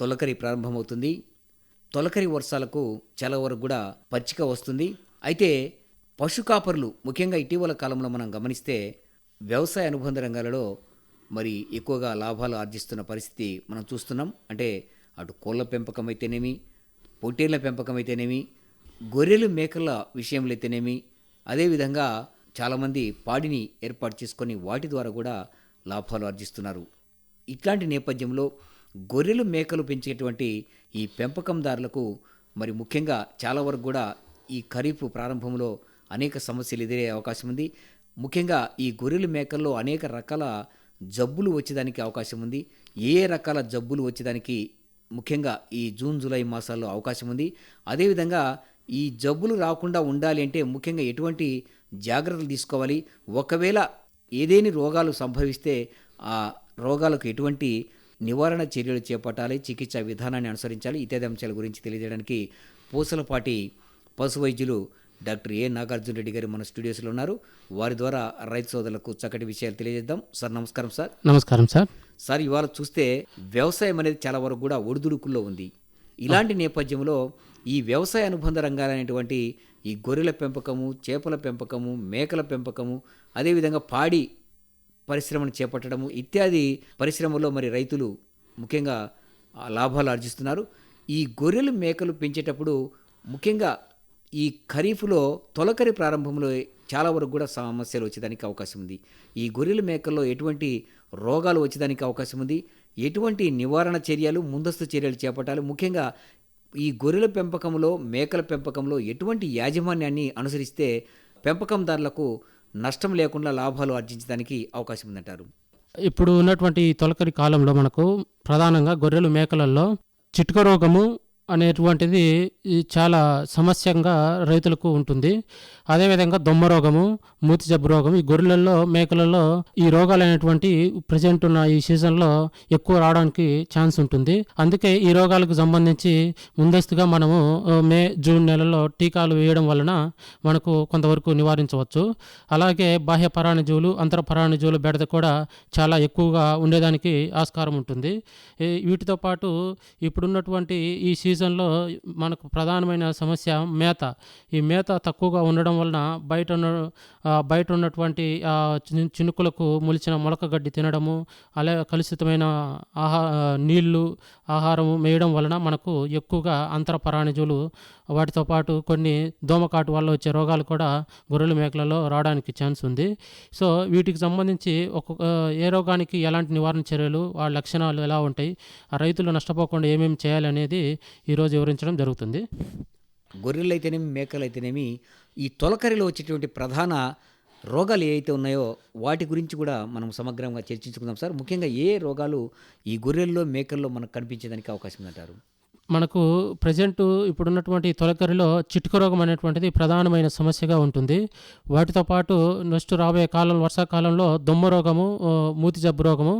తొలకరి ప్రారంభమవుతుంది. తొలకరి వర్షాలకు చాలా వరకు కూడా పచ్చిక వస్తుంది. అయితే పశు కాపరులు ముఖ్యంగా ఇటీవల కాలంలో మనం గమనిస్తే వ్యవసాయ అనుబంధ రంగాలలో మరి ఎక్కువగా లాభాలు ఆర్జిస్తున్న పరిస్థితి మనం చూస్తున్నాం. అంటే అటు కోళ్ళ పెంపకం అయితేనేమి పొట్టేళ్ళ పెంపకం అయితేనేమి గొర్రెలు మేకల విషయంలో అయితేనేమి అదేవిధంగా చాలామంది పాడిని ఏర్పాటు చేసుకొని వాటి ద్వారా కూడా లాభాలు ఆర్జిస్తున్నారు. ఇట్లాంటి నేపథ్యంలో గొర్రెలు మేకలు పెంచేటువంటి ఈ పెంపకందారులకు మరి ముఖ్యంగా చాలా వరకు కూడా ఈ ఖరీఫ్ ప్రారంభంలో అనేక సమస్యలు ఎదురే అవకాశం ఉంది. ముఖ్యంగా ఈ గొర్రెలు మేకల్లో అనేక రకాల జబ్బులు వచ్చేదానికి అవకాశం ఉంది. ఏ ఏ రకాల జబ్బులు వచ్చేదానికి ముఖ్యంగా ఈ జూన్ జూలై మాసాల్లో అవకాశం ఉంది. అదేవిధంగా ఈ జబ్బులు రాకుండా ఉండాలి అంటే ముఖ్యంగా ఎటువంటి జాగ్రత్తలు తీసుకోవాలి. ఒకవేళ ఏదేని రోగాలు సంభవిస్తే ఆ రోగాలకు ఎటువంటి నివారణ చర్యలు చేపట్టాలి చికిత్సా విధానాన్ని అనుసరించాలి. ఇత్యాది అంశాల గురించి తెలియజేయడానికి పూసలపాటి పశు వైద్యులు డాక్టర్ ఏ నాగార్జున రెడ్డి గారు మన స్టూడియోస్లో ఉన్నారు. వారి ద్వారా రైతు సోదరులకు చక్కటి విషయాలు తెలియజేద్దాం. సార్ నమస్కారం సార్. నమస్కారం సార్. సార్ ఇవాళ చూస్తే వ్యవసాయం అనేది చాలా వరకు కూడా ఒడిదుడుకుల్లో ఉంది. ఇలాంటి నేపథ్యంలో ఈ వ్యవసాయ అనుబంధ రంగాలైనటువంటి ఈ గొర్రెల పెంపకము చేపల పెంపకము మేకల పెంపకము అదేవిధంగా పాడి పరిశ్రమను చేపట్టడము ఇత్యాది పరిశ్రమలో మరి రైతులు ముఖ్యంగా లాభాలు ఆర్జిస్తున్నారు. ఈ గొర్రెలు మేకలు పెంచేటప్పుడు ముఖ్యంగా ఈ ఖరీఫ్లో తొలకరి ప్రారంభంలో చాలా వరకు కూడా సమస్యలు వచ్చేదానికి అవకాశం ఉంది. ఈ గొర్రెల మేకల్లో ఎటువంటి రోగాలు వచ్చేదానికి అవకాశం ఉంది. ఎటువంటి నివారణ చర్యలు ముందస్తు చర్యలు చేపట్టాలి? ముఖ్యంగా ఈ గొర్రెల పెంపకంలో మేకల పెంపకంలో ఎటువంటి యాజమాన్యాన్ని అనుసరిస్తే పెంపకందారులకు నష్టం లేకుండా లాభాలు ఆర్జించడానికి అవకాశం ఉందంటారు. ఇప్పుడు ఉన్నటువంటి తొలకరి కాలంలో మనకు ప్రధానంగా గొర్రెలు మేకలలో చిటుక రోగము అనేటువంటిది చాలా సమస్యంగా రైతులకు ఉంటుంది. అదేవిధంగా దొమ్మ రోగము మూతి జబ్బు రోగం ఈ గొర్రెలలో మేకలలో ఈ రోగాలు అనేటువంటి ప్రజెంట్ ఉన్న ఈ సీజన్లో ఎక్కువ రావడానికి ఛాన్స్ ఉంటుంది. అందుకే ఈ రోగాలకు సంబంధించి ముందస్తుగా మనము మే జూన్ నెలలో టీకాలు వేయడం వలన మనకు కొంతవరకు నివారించవచ్చు. అలాగే బాహ్య పరాణజీవులు అంతర పరాణజీవుల బెడద కూడా చాలా ఎక్కువగా ఉండేదానికి ఆస్కారం ఉంటుంది. వీటితో పాటు ఇప్పుడున్నటువంటి ఈ సీజన్ సీజన్లో మనకు ప్రధానమైన సమస్య మేత. ఈ మేత తక్కువగా ఉండడం వలన బయట ఉన్న బయట ఉన్నటువంటి చినుకులకు మొలిచిన మొలక గడ్డి తినడము అలాగే కలుషితమైన ఆహా నీళ్ళు ఆహారము మేయడం వలన మనకు ఎక్కువగా అంతర పరాణిజులు వాటితో పాటు కొన్ని దోమకాటు వల్ల వచ్చే రోగాలు కూడా గొర్రెల మేకలలో రావడానికి ఛాన్స్ ఉంది. సో వీటికి సంబంధించి ఒక్కొక్క ఏ రోగానికి ఎలాంటి నివారణ చర్యలు వాళ్ళ లక్షణాలు ఎలా ఉంటాయి ఆ రైతులు నష్టపోకుండా ఏమేమి చేయాలనేది ఈరోజు వివరించడం జరుగుతుంది. గొర్రెలు అయితేనేమి మేకలు అయితేనేమి ఈ తొలకరిలో వచ్చేటువంటి ప్రధాన రోగాలు ఏవైతే ఉన్నాయో వాటి గురించి కూడా మనం సమగ్రంగా చర్చించుకుందాం సార్. ముఖ్యంగా ఏ రోగాలు ఈ గొర్రెల్లో మేకల్లో మనకు కనిపించేదానికి అవకాశం ఉందంటారు? మనకు ప్రజెంట్ ఇప్పుడున్నటువంటి తొలకరిలో చిటుక రోగం అనేటువంటిది ప్రధానమైన సమస్యగా ఉంటుంది. వాటితో పాటు నెక్స్ట్ రాబోయే కాలం వర్షాకాలంలో దొమ్మ రోగము మూతి జబ్బు రోగము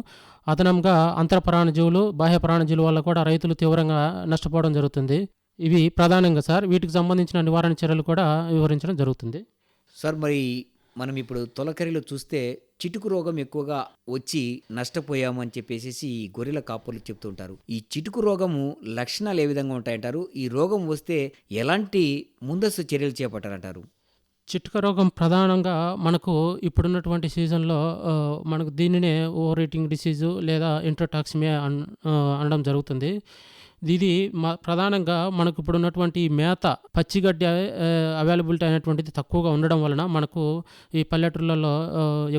అదనంగా అంతర ప్రాణజీవులు బాహ్య ప్రాణజీవుల వల్ల కూడా రైతులు తీవ్రంగా నష్టపోవడం జరుగుతుంది. ఇవి ప్రధానంగా సార్. వీటికి సంబంధించిన నివారణ చర్యలు కూడా వివరించడం జరుగుతుంది. సార్ మరి మనం ఇప్పుడు తొలకరిలో చూస్తే చిటుకు రోగం ఎక్కువగా వచ్చి నష్టపోయామని చెప్పేసి ఈ గొర్రెల కాపర్లు చెప్తుంటారు ఈ చిటుకు రోగము లక్షణాలు ఏ విధంగా ఉంటాయంటారు? ఈ రోగం వస్తే ఎలాంటి ముందస్తు చర్యలు చేపట్టాలంటారు? చిట్క రోగం ప్రధానంగా మనకు ఇప్పుడున్నటువంటి సీజన్లో మనకు దీనినే ఓవర్ ఈటింగ్ డిసీజు లేదా ఇంట్రోటాక్సిమియా అన్ అనడం జరుగుతుంది. ఇది మా ప్రధానంగా మనకు ఇప్పుడు ఉన్నటువంటి మేత పచ్చిగడ్డి అవైలబిలిటీ అనేటువంటిది తక్కువగా ఉండడం వలన మనకు ఈ పల్లెటూళ్ళలో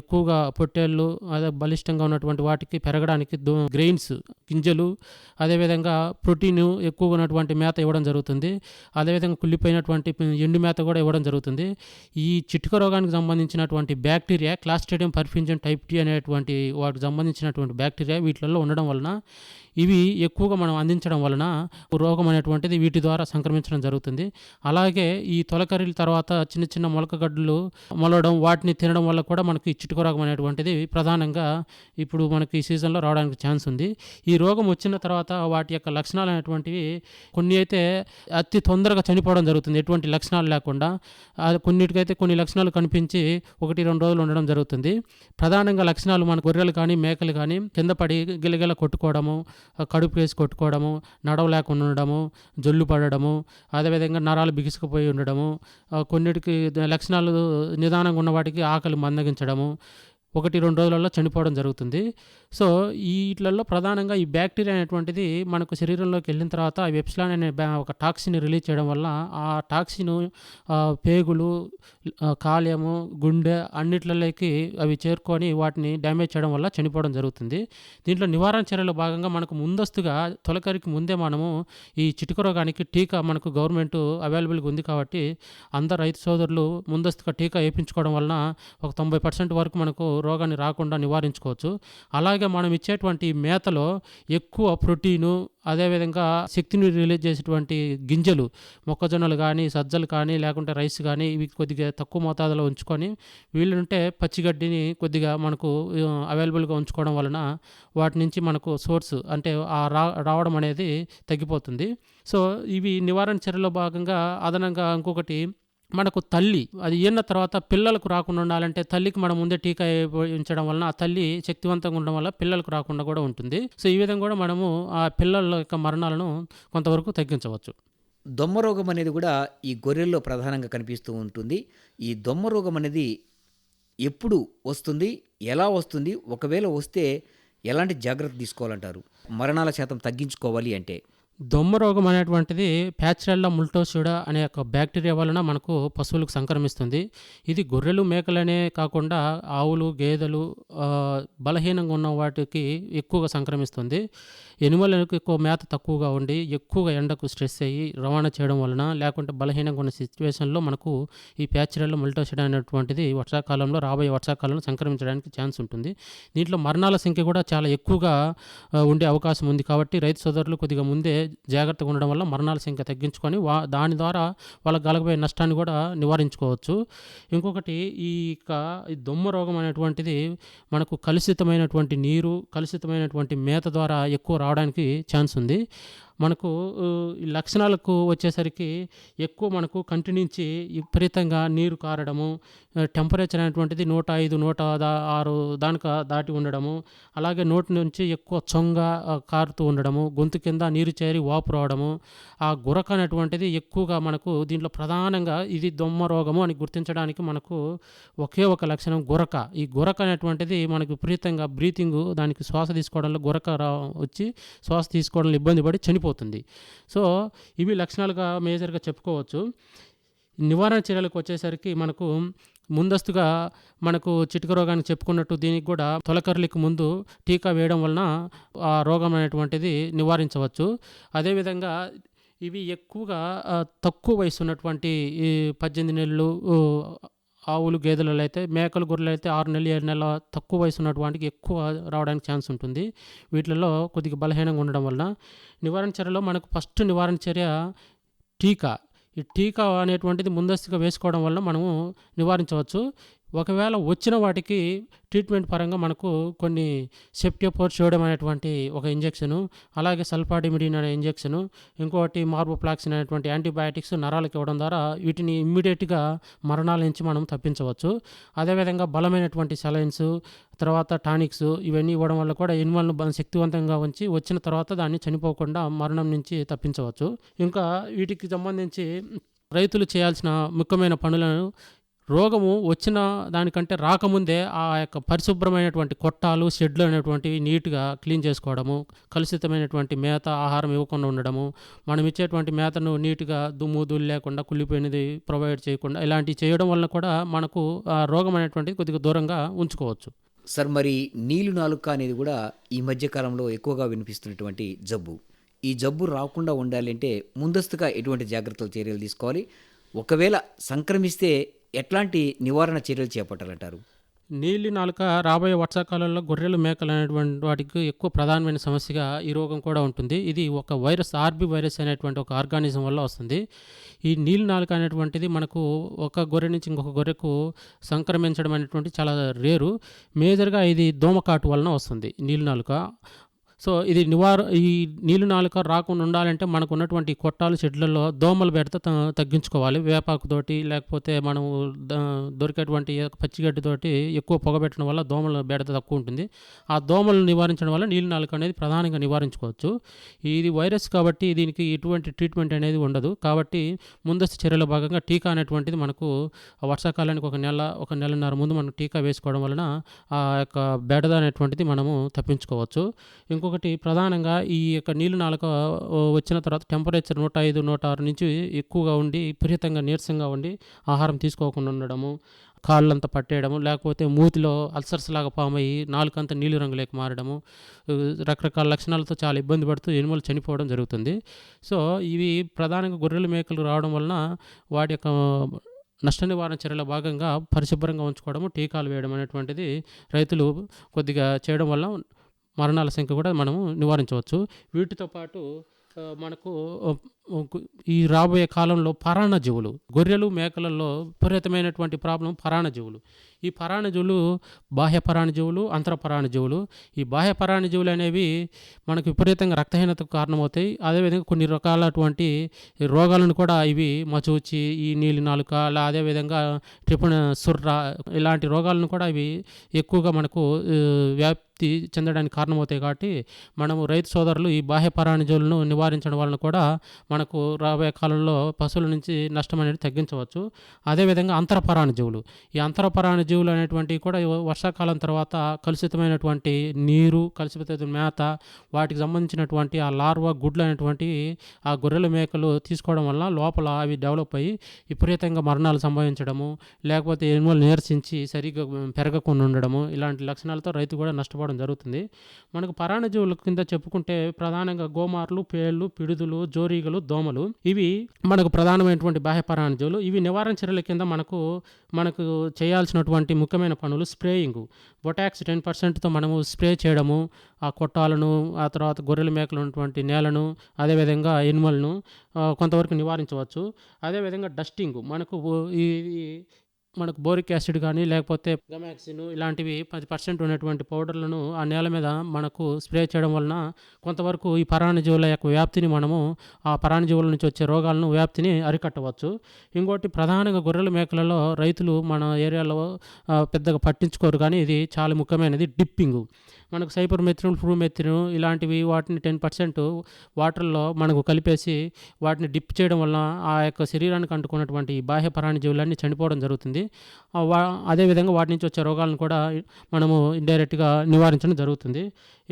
ఎక్కువగా పొట్టేళ్ళు అదే బలిష్టంగా ఉన్నటువంటి వాటికి పెరగడానికి గ్రెయిన్స్ గింజలు అదేవిధంగా ప్రోటీన్ ఎక్కువగా ఉన్నటువంటి మేత ఇవ్వడం జరుగుతుంది. అదేవిధంగా కుళ్ళిపోయినటువంటి ఎండు మేత కూడా ఇవ్వడం జరుగుతుంది. ఈ చిటుక రోగానికి సంబంధించినటువంటి bacteria clostridium perfringens type T అనేటువంటి వాటికి సంబంధించినటువంటి బ్యాక్టీరియా వీటిలలో ఉండడం వలన ఇవి ఎక్కువగా మనం అందించడం వలన రోగం అనేటువంటిది వీటి ద్వారా సంక్రమించడం జరుగుతుంది. అలాగే ఈ తొలకరిల తర్వాత చిన్న చిన్న మొలకగడ్డలు మొలవడం వాటిని తినడం వల్ల కూడా మనకి ఈ చిటుక రోగం అనేటువంటిది ప్రధానంగా ఇప్పుడు మనకి ఈ సీజన్లో రావడానికి ఛాన్స్ ఉంది. ఈ రోగం వచ్చిన తర్వాత వాటి యొక్క లక్షణాలు అనేటువంటివి కొన్ని అయితే అతి తొందరగా చనిపోవడం జరుగుతుంది. ఎటువంటి లక్షణాలు లేకుండా కొన్నిటికైతే కొన్ని లక్షణాలు కనిపించి ఒకటి రెండు రోజులు ఉండడం జరుగుతుంది. ప్రధానంగా లక్షణాలు మన గొర్రెలు కానీ మేకలు కానీ కింద పడి గిలగిల కొట్టుకోవడము కడుపు వేసి కొట్టుకోవడము నడవలేకుండా ఉండడము జొల్లు పడడము అదేవిధంగా నరాలు బిగుసుకుపోయి ఉండడము కొన్నిటికి లక్షణాలు నిదానంగా ఉన్న వాటికి ఆకలి మందగించడము ఒకటి రెండు రోజులలో చనిపోవడం జరుగుతుంది. సో వీటిలలో ప్రధానంగా ఈ బ్యాక్టీరియా అనేటువంటిది మనకు శరీరంలోకి వెళ్ళిన తర్వాత ఆ వెప్సిలాన్ అనే బ్యా- ఒక టాక్సిన్ రిలీజ్ చేయడం వల్ల ఆ టాక్సిన్ పేగులు కాలేము కాలేయము గుండె అన్నిట్లలోకి అవి చేరుకొని వాటిని డ్యామేజ్ చేయడం వల్ల చనిపోవడం జరుగుతుంది. దీంట్లో నివారణ చర్యలో భాగంగా మనకు ముందస్తుగా తొలకరికి ముందే మనము ఈ చిటిక రోగానికి టీకా మనకు గవర్నమెంట్ అవైలబుల్గా ఉంది కాబట్టి అందరు రైతు సోదరులు ముందస్తుగా టీకా వేయించుకోవడం వలన ఒక తొంభై పర్సెంట్ వరకు మనకు రోగాన్ని రాకుండా నివారించుకోవచ్చు. అలాగే మనం ఇచ్చేటువంటి మేతలో ఎక్కువ ప్రోటీను అదేవిధంగా శక్తిని రిలీజ్ చేసేటువంటి గింజలు మొక్కజొన్నలు కానీ సజ్జలు కానీ లేకుంటే రైస్ కానీ ఇవి కొద్దిగా తక్కువ మోతాదులో ఉంచుకొని వీళ్ళుంటే పచ్చిగడ్డిని కొద్దిగా మనకు అవైలబుల్గా ఉంచుకోవడం వలన వాటి నుంచి మనకు సోర్స్ అంటే ఆ రా రావడం అనేది తగ్గిపోతుంది. సో ఇవి నివారణ చర్యలో భాగంగా అదనంగా ఇంకొకటి మనకు తల్లి అది ఈన తర్వాత పిల్లలకు రాకుండా ఉండాలంటే తల్లికి మనం ముందే టీకా వేయించడం వలన ఆ తల్లి శక్తివంతంగా ఉండడం వల్ల పిల్లలకు రాకుండా కూడా ఉంటుంది. సో ఈ విధంగా కూడా మనము ఆ పిల్లల యొక్క మరణాలను కొంతవరకు తగ్గించవచ్చు. దొమ్మ రోగం అనేది కూడా ఈ గొర్రెల్లో ప్రధానంగా కనిపిస్తూ ఉంటుంది. ఈ దొమ్మ రోగం అనేది ఎప్పుడు వస్తుంది ఎలా వస్తుంది? ఒకవేళ వస్తే ఎలాంటి జాగ్రత్త తీసుకోవాలంటారు? మరణాల శాతం తగ్గించుకోవాలి అంటే. దొమ్మ రోగం అనేటువంటిది ప్యాచురల్లా ముల్టోసిడా అనే ఒక బ్యాక్టీరియా వలన మనకు పశువులకు సంక్రమిస్తుంది. ఇది గొర్రెలు మేకలనే కాకుండా ఆవులు గేదెలు బలహీనంగా ఉన్న వాటికి ఎక్కువగా సంక్రమిస్తుంది. ఎనిమల్కి ఎక్కువ మేత తక్కువగా ఉండి ఎక్కువగా ఎండకు స్ట్రెస్ అయ్యి రవాణా చేయడం వలన లేకుంటే బలహీనంగా ఉన్న సిచ్యువేషన్లో మనకు ఈ ప్యాచురల్ ముల్టోసిడా అనేటువంటిది వర్షాకాలంలో రాబోయే వర్షాకాలంలో సంక్రమించడానికి ఛాన్స్ ఉంటుంది. దీంట్లో మరణాల సంఖ్య కూడా చాలా ఎక్కువగా ఉండే అవకాశం ఉంది. కాబట్టి రైతు సోదరులు కొద్దిగా ముందే జాగ్రత్తగా ఉండడం వల్ల మరణాల సంఖ్య తగ్గించుకొని వా దాని ద్వారా వాళ్ళకి కలగబోయే నష్టాన్ని కూడా నివారించుకోవచ్చు. ఇంకొకటి ఈ యొక్క ఈ దొమ్మ రోగం అనేటువంటిది మనకు కలుషితమైనటువంటి నీరు కలుషితమైనటువంటి మేత ద్వారా ఎక్కువ రావడానికి ఛాన్స్ ఉంది. మనకు ఈ లక్షణాలకు వచ్చేసరికి ఎక్కువ మనకు కంటి నుంచి విపరీతంగా నీరు కారడము టెంపరేచర్ అనేటువంటిది నూట ఐదు నూట ఆరు దానిక దాటి ఉండడము అలాగే నోటి నుంచి ఎక్కువ చొంగ కారుతూ ఉండడము గొంతు కింద నీరు చేరి వాపు రావడము ఆ గురక అనేటువంటిది ఎక్కువగా మనకు దీంట్లో ప్రధానంగా ఇది దొమ్మ రోగము అని గుర్తించడానికి మనకు ఒకే ఒక లక్షణం గురక. ఈ గురక అనేటువంటిది మనకు విపరీతంగా బ్రీతింగ్ దానికి శ్వాస తీసుకోవడంలో గురక రా వచ్చి శ్వాస తీసుకోవడంలో ఇబ్బంది పడి చనిపోతుంది. సో ఇవి లక్షణాలుగా మేజర్గా చెప్పుకోవచ్చు. నివారణ చర్యలకు వచ్చేసరికి మనకు ముందస్తుగా మనకు చిటిక రోగానికి చెప్పుకున్నట్టు దీనికి కూడా తొలకర్లికి ముందు టీకా వేయడం వలన ఆ రోగం అనేటువంటిది నివారించవచ్చు. అదేవిధంగా ఇవి ఎక్కువగా తక్కువ వయసు ఉన్నటువంటి ఈ పద్దెనిమిది నెలలు ఆవులు గేదెలలో అయితే మేకలు గొర్రెలు అయితే ఆరు నెలలు ఏడు నెలల తక్కువ వయసు ఉన్నటువంటికి ఎక్కువ రావడానికి ఛాన్స్ ఉంటుంది. వీటిలలో కొద్దిగా బలహీనంగా ఉండడం వలన నివారణ చర్యలో మనకు ఫస్ట్ నివారణ చర్య టీకా. ఈ టీకా అనేటువంటిది ముందస్తుగా వేసుకోవడం వల్ల మనము నివారించవచ్చు. ఒకవేళ వచ్చిన వాటికి ట్రీట్మెంట్ పరంగా మనకు కొన్ని సెప్టియోపోర్షియోడమ్ అనేటువంటి ఒక ఇంజెక్షను అలాగే సల్ఫాడిమిడిన్ అనే ఇంజెక్షను ఇంకోటి మార్బోప్లాక్సిన్ అనేటువంటి యాంటీబయాటిక్స్ నరాలకు ఇవ్వడం ద్వారా వీటిని ఇమ్మీడియట్గా మరణాల నుంచి మనం తప్పించవచ్చు. అదేవిధంగా బలమైనటువంటి సెలైన్స్ తర్వాత టానిక్స్ ఇవన్నీ ఇవ్వడం వల్ల కూడా ఎనిమల్ను బ- శక్తివంతంగా ఉంచి వచ్చిన తర్వాత దాన్ని చనిపోకుండా మరణం నుంచి తప్పించవచ్చు. ఇంకా వీటికి సంబంధించి రైతులు చేయాల్సిన ముఖ్యమైన పనులను రోగము వచ్చిన దానికంటే రాకముందే ఆ యొక్క పరిశుభ్రమైనటువంటి కొట్టాలు షెడ్లు అనేటువంటివి నీట్గా క్లీన్ చేసుకోవడము కలుషితమైనటువంటి మేత ఆహారం ఇవ్వకుండా ఉండడము మనం ఇచ్చేటువంటి మేతను నీట్గా దుమ్ము ధూళి లేకుండా కుళ్ళిపోయినది ప్రొవైడ్ చేయకుండా ఇలాంటివి చేయడం వల్ల కూడా మనకు ఆ రోగం అనేటువంటిది కొద్దిగా దూరంగా ఉంచుకోవచ్చు. సార్ మరి నీళ్ళు నాలుక అనేది కూడా ఈ మధ్యకాలంలో ఎక్కువగా వినిపిస్తున్నటువంటి జబ్బు. ఈ జబ్బు రాకుండా ఉండాలంటే ముందస్తుగా ఎటువంటి జాగ్రత్తలు చర్యలు తీసుకోవాలి? ఒకవేళ సంక్రమిస్తే ఎట్లాంటి నివారణ చర్యలు చేపట్టాలంటారు? నీలి నాలుక రాబోయే వర్షాకాలంలో గొర్రెలు మేకలు అనేటువంటి వాటికి ఎక్కువ ప్రధానమైన సమస్యగా ఈ రోగం కూడా ఉంటుంది. ఇది ఒక వైరస్ ఆర్బి వైరస్ అనేటువంటి ఒక ఆర్గానిజం వల్ల వస్తుంది. ఈ నీలి నాలుక అనేటువంటిది మనకు ఒక గొర్రె నుంచి ఇంకొక గొర్రెకు సంక్రమించడం అనేటువంటి చాలా రేరు. మేజర్గా ఇది దోమకాటు వలన వస్తుంది నీలి నాలుక. సో ఇది నివార ఈ నీళ్ళు నాలుక రాకుండా ఉండాలంటే మనకు ఉన్నటువంటి కొట్టాలు చెట్లలో దోమల బెడత త- తగ్గించుకోవాలి. వేపాకుతోటి లేకపోతే మనం దొరికేటువంటి పచ్చిగడ్డితోటి ఎక్కువ పొగబెట్టడం వల్ల దోమల బెడత తక్కువ ఉంటుంది. ఆ దోమలు నివారించడం వల్ల నీళ్ళు నాలుక అనేది ప్రధానంగా నివారించుకోవచ్చు. ఇది వైరస్ కాబట్టి దీనికి ఎటువంటి ట్రీట్మెంట్ అనేది ఉండదు. కాబట్టి ముందస్తు చర్యల భాగంగా టీకా అనేటువంటిది మనకు వర్షాకాలానికి ఒక నెల ఒక నెలన్నర ముందు మనం టీకా వేసుకోవడం వలన ఆ యొక్క బెడద అనేటువంటిది మనము తప్పించుకోవచ్చు. ఇంకొకటి ప్రధానంగా ఈ యొక్క నీళ్ళు నాలుక వచ్చిన తర్వాత టెంపరేచర్ నూట ఐదు నూట ఆరు నుంచి ఎక్కువగా ఉండి విపరీతంగా నీరసంగా ఉండి ఆహారం తీసుకోకుండా ఉండడము కాళ్ళంతా పట్టేయడము లేకపోతే మూతిలో అల్సర్స్ లాగా ఫామ్ అయ్యి నాలుకంతా నీలి రంగులోకి మారడము రకరకాల లక్షణాలతో చాలా ఇబ్బంది పడుతూ ఎనిమలు చనిపోవడం జరుగుతుంది. సో ఇవి ప్రధానంగా గొర్రెల మేకలు రావడం వలన వాటి యొక్క నష్ట నివారణ చర్యల భాగంగా పరిశుభ్రంగా ఉంచుకోవడము టీకాలు వేయడం అనేటువంటిది రైతులు కొద్దిగా చేయడం వల్ల మరణాల సంఖ్య కూడా మనము నివారించవచ్చు. వీటితో పాటు మనకు ఈ రాబోయే కాలంలో పరాణ జీవులు గొర్రెలు మేకలలో విపరీతమైనటువంటి ప్రాబ్లం పరాన్నజీవులు ఈ పరాణజీవులు బాహ్య పరాణజీవులు అంతర ఈ బాహ్య పరాణజీవులు అనేవి మనకు విపరీతంగా రక్తహీనతకు కారణమవుతాయి. అదేవిధంగా కొన్ని రకాలటువంటి రోగాలను కూడా ఇవి మచూచి ఈ నీలి నాలుక అలా అదేవిధంగా ట్రిపుణ సుర్ర ఇలాంటి రోగాలను కూడా ఇవి ఎక్కువగా మనకు వ్యాప్తి చెందడానికి కారణమవుతాయి కాబట్టి మనము రైతు సోదరులు ఈ బాహ్య పరాణజీవులను నివారించడం వలన కూడా మనకు రాబోయే కాలంలో పశువుల నుంచి నష్టం అనేది తగ్గించవచ్చు. అదేవిధంగా అంతర పరాణజీవులు. ఈ అంతర జీవులు అనేటువంటివి కూడా వర్షాకాలం తర్వాత కలుషితమైనటువంటి నీరు కలుషిత మేత వాటికి సంబంధించినటువంటి ఆ లార్వా గుడ్లు అనేటువంటి ఆ గొర్రెల మేకలు తీసుకోవడం వల్ల లోపల అవి డెవలప్ అయ్యి విపరీతంగా మరణాలు సంభవించడము లేకపోతే ఎనిమలు నీరసించి సరిగ్గా పెరగకుండా ఉండడము ఇలాంటి లక్షణాలతో రైతు కూడా నష్టపోవడం జరుగుతుంది. మనకు పరాణజీవుల కింద చెప్పుకుంటే ప్రధానంగా గోమార్లు పేళ్ళు పిడుదులు జోరీగలు దోమలు ఇవి మనకు ప్రధానమైనటువంటి బాహ్య పరాణజీవులు. ఇవి నివారణ చర్యల కింద మనకు మనకు చేయాల్సినటువంటి వంటి ముఖ్యమైన పనులు స్ప్రేయింగ్. బొటాక్స్ టెన్ పర్సెంట్తో మనము స్ప్రే చేయడము ఆ కొట్టాలను ఆ తర్వాత గొర్రెల మేకలు ఉన్నటువంటి నేలను అదేవిధంగా ఎనిమల్ను కొంతవరకు నివారించవచ్చు. అదేవిధంగా డస్టింగ్. మనకు ఈ మనకు బోరిక్ యాసిడ్ కానీ లేకపోతే గమాక్సిన్ ఇలాంటివి పది పర్సెంట్ ఉన్నటువంటి పౌడర్లను ఆ నేల మీద మనకు స్ప్రే చేయడం వలన కొంతవరకు ఈ పరాణజీవుల యొక్క వ్యాప్తిని మనము ఆ పరాణజీవుల నుంచి వచ్చే రోగాలను వ్యాప్తిని అరికట్టవచ్చు. ఇంకోటి ప్రధానంగా గొర్రెల మేకలలో రైతులు మన ఏరియాలో పెద్దగా పట్టించుకోరు కానీ ఇది చాలా ముఖ్యమైనది డిప్పింగ్. మనకు సైపర్ మెథిన్ ఫ్రూ మెథిన్ ఇలాంటివి వాటిని టెన్ పర్సెంట్ వాటర్లో మనకు కలిపేసి వాటిని డిప్ చేయడం వల్ల ఆ యొక్క శరీరానికి అంటుకున్నటువంటి బాహ్య పరాణి జీవులన్నీ చనిపోవడం జరుగుతుంది. అదేవిధంగా వాటి నుంచి వచ్చే రోగాలను కూడా మనము ఇండైరెక్ట్గా నివారించడం జరుగుతుంది.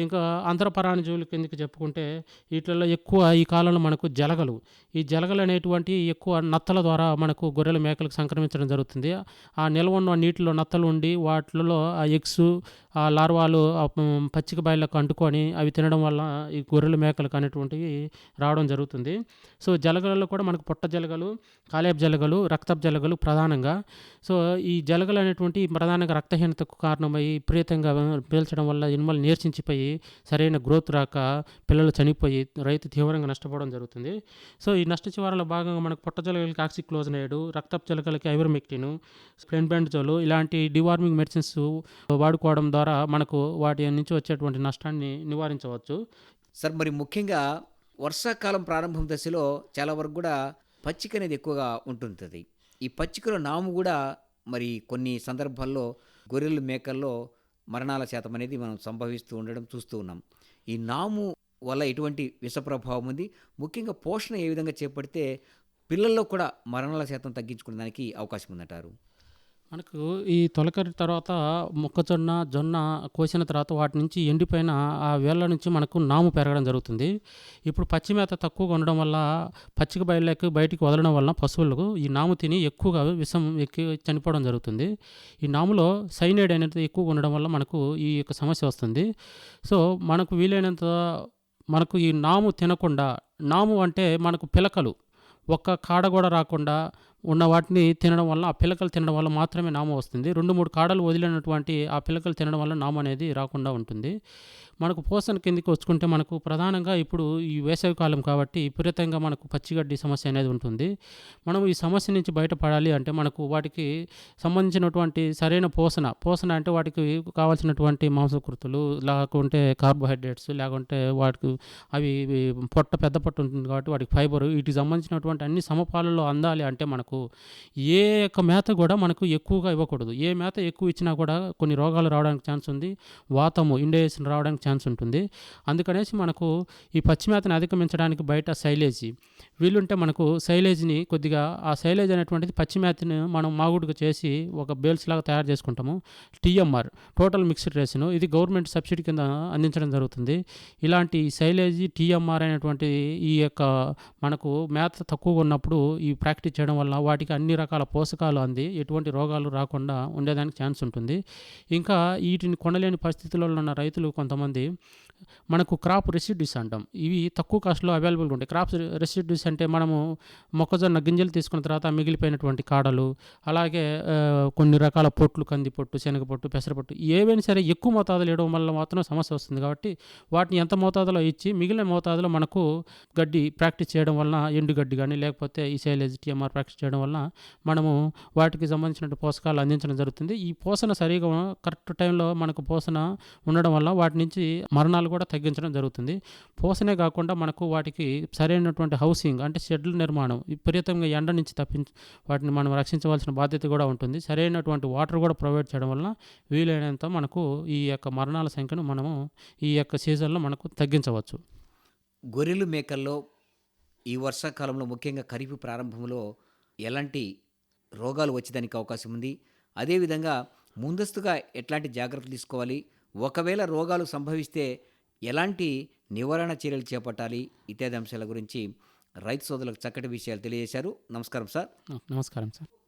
ఇంకా అంతర పరాణజీవుల కిందకి చెప్పుకుంటే వీటిల్లో ఎక్కువ ఈ కాలంలో మనకు జలగలు. ఈ జలగలు అనేటువంటి ఎక్కువ నత్తల ద్వారా మనకు గొర్రెల మేకలకు సంక్రమించడం జరుగుతుంది. ఆ నిల్వ ఉన్న నీటిలో నత్తలు ఉండి వాటిలో ఆ ఎగ్స్ ఆ లార్వాలు పచ్చిక బాయిలకు అంటుకొని అవి తినడం వల్ల ఈ గొర్రెల మేకలకు అనేటువంటివి రావడం జరుగుతుంది. సో జలగలలో కూడా మనకు పొట్ట జలగలు కాలేబ్ జలగలు రక్తపు జలగలు ప్రధానంగా. సో ఈ జలగలు అనేటువంటి ప్రధానంగా రక్తహీనతకు కారణమై విపరీతంగా పీల్చడం వల్ల ఇనుమలు నీర్చించిపోయి సరైన గ్రోత్ రాక పిల్లలు చనిపోయి రైతు తీవ్రంగా నష్టపోవడం జరుగుతుంది. సో ఈ నష్ట చివరలో భాగంగా మనకు పొట్టజలకలకి ఆక్సిక్లోజనైడ్ రక్తపు జలకలకి ఐవర్మెక్టిన్ స్ప్లెన్బెండ్జోలు ఇలాంటి డివార్మింగ్ మెడిసిన్స్ వాడుకోవడం ద్వారా మనకు వాటి నుంచి వచ్చేటువంటి నష్టాన్ని నివారించవచ్చు. సార్ మరి ముఖ్యంగా వర్షాకాలం ప్రారంభం దశలో చాలా వరకు కూడా పచ్చిక అనేది ఎక్కువగా ఉంటుంటుంది. ఈ పచ్చికలో నాము కూడా మరి కొన్ని సందర్భాల్లో గొర్రెలు మేకల్లో మరణాల శాతం అనేది మనం సంభవిస్తూ ఉండడం చూస్తూ ఉన్నాం. ఈ నాము వల్ల ఎటువంటి విష ప్రభావం ఉంది. ముఖ్యంగా పోషణ ఏ విధంగా చేపడితే పిల్లల్లో కూడా మరణాల శాతం తగ్గించుకునే దానికి అవకాశం ఉందంటారు? మనకు ఈ తొలకరి తర్వాత మొక్కజొన్న జొన్న కోసిన తర్వాత వాటి నుంచి ఎండిపోయిన ఆ వేళ్ళ నుంచి మనకు నాము పెరగడం జరుగుతుంది. ఇప్పుడు పచ్చి మేత తక్కువగా ఉండడం వల్ల పచ్చిక బయళ్ళకి బయటికి వదలడం వల్ల పశువులకు ఈ నాము తిని ఎక్కువగా విషం ఎక్కి చనిపోవడం జరుగుతుంది. ఈ నాములో సైనైడ్ అనేది ఎక్కువగా ఉండడం వల్ల మనకు ఈ యొక్క సమస్య వస్తుంది. సో మనకు వీలైనంత మనకు ఈ నాము తినకుండా నాము అంటే మనకు పిలకలు. ఒక్క కాడ కూడా రాకుండా ఉన్న వాటిని తినడం వల్ల ఆ పిలకలు తినడం వల్ల మాత్రమే నామ వస్తుంది. రెండు మూడు కాడలు వదిలినటువంటి ఆ పిలకలు తినడం వల్ల నామ అనేది రాకుండా ఉంటుంది. మనకు పోషణ కిందకి వచ్చుకుంటే మనకు ప్రధానంగా ఇప్పుడు ఈ వేసవి కాలం కాబట్టి విపరీతంగా మనకు పచ్చిగడ్డి సమస్య అనేది ఉంటుంది. మనం ఈ సమస్య నుంచి బయటపడాలి అంటే మనకు వాటికి సంబంధించినటువంటి సరైన పోషణ పోషణ అంటే వాటికి కావాల్సినటువంటి మాంసకృతులు లేకుంటే కార్బోహైడ్రేట్స్ లేకుంటే వాటికి అవి పొట్ట పెద్ద పొట్ట ఉంటుంది కాబట్టి వాటికి ఫైబర్ వీటికి సంబంధించినటువంటి అన్ని సమపాలలో అందాలి అంటే మనకు ఏ యొక్క మేత కూడా మనకు ఎక్కువగా ఇవ్వకూడదు. ఏ మేత ఎక్కువ ఇచ్చినా కూడా కొన్ని రోగాలు రావడానికి ఛాన్స్ ఉంది. వాతము ఇండేషన్ రావడానికి ఛాన్స్ ఉంటుంది. అందుకనేసి మనకు ఈ పచ్చి మేతను అధిగమించడానికి బయట సైలేజీ వీలుంటే మనకు సైలేజ్ని కొద్దిగా ఆ సైలేజ్ అనేటువంటిది పచ్చి మేతను మనం మాగుడుగా చేసి ఒక బేల్స్ లాగా తయారు చేసుకుంటాము. TMR total mixed ration. ఇది గవర్నమెంట్ సబ్సిడీ కింద అందించడం జరుగుతుంది. ఇలాంటి సైలేజీ టీఎంఆర్ అనేటువంటి ఈ యొక్క మనకు మేత తక్కువగా ఉన్నప్పుడు ఈ ప్రాక్టీస్ చేయడం వల్ల వాటికి అన్ని రకాల పోషకాలు అంది. ఎటువంటి రోగాలు రాకుండా ఉండేదానికి ఛాన్స్ ఉంటుంది. ఇంకా వీటిని కొనలేని పరిస్థితులలో ఉన్న రైతులు కొంతమంది do. మనకు క్రాప్ రెసిడ్యూస్ అంటాం. ఇవి తక్కువ కాస్ట్లో అవైలబుల్గా ఉంటాయి. క్రాప్ రెసిడ్యూస్ అంటే మనము మొక్కజొన్న గింజలు తీసుకున్న తర్వాత మిగిలిపోయినటువంటి కాడలు అలాగే కొన్ని రకాల పొట్లు కంది పొట్టు శనగ పొట్టు పెసరపొట్టు ఏవైనా సరే ఎక్కువ మోతాదులో వేయడం వల్ల మాత్రం సమస్య వస్తుంది. కాబట్టి వాటిని ఎంత మోతాదులో ఇచ్చి మిగిలిన మోతాదులో మనకు గడ్డి ప్రాక్టీస్ చేయడం వలన ఎండు గడ్డి కానీ లేకపోతే ఈ సైలేజ్ టీఎంఆర్ ప్రాక్టీస్ చేయడం వలన మనము వాటికి సంబంధించిన పోషకాలు అందించడం జరుగుతుంది. ఈ పోషణ సరిగా కరెక్ట్ టైంలో మనకు పోషణ ఉండడం వల్ల వాటి నుంచి మరణాలు కూడా తగ్గించడం జరుగుతుంది. పోషణే కాకుండా మనకు వాటికి సరైనటువంటి హౌసింగ్ అంటే షెడ్ల నిర్మాణం విపరీతంగా ఎండ నుంచి తప్పించి వాటిని మనం రక్షించవలసిన బాధ్యత కూడా ఉంటుంది. సరైనటువంటి వాటర్ కూడా ప్రొవైడ్ చేయడం వలన వీలైనంత మనకు ఈ యొక్క మరణాల సంఖ్యను మనము ఈ యొక్క సీజన్లో మనకు తగ్గించవచ్చు. గొర్రెలు మేకల్లో ఈ వర్షాకాలంలో ముఖ్యంగా ఖరీఫ్ ప్రారంభంలో ఎలాంటి రోగాలు వచ్చేదానికి అవకాశం ఉంది. అదేవిధంగా ముందస్తుగా ఎట్లాంటి జాగ్రత్తలు తీసుకోవాలి? ఒకవేళ రోగాలు సంభవిస్తే ఎలాంటి నివారణ చర్యలు చేపట్టాలి? ఇత్యాది అంశాల గురించి రైతు సోదరులకు చక్కటి విషయాలు తెలియజేశారు. నమస్కారం సార్. నమస్కారం సార్.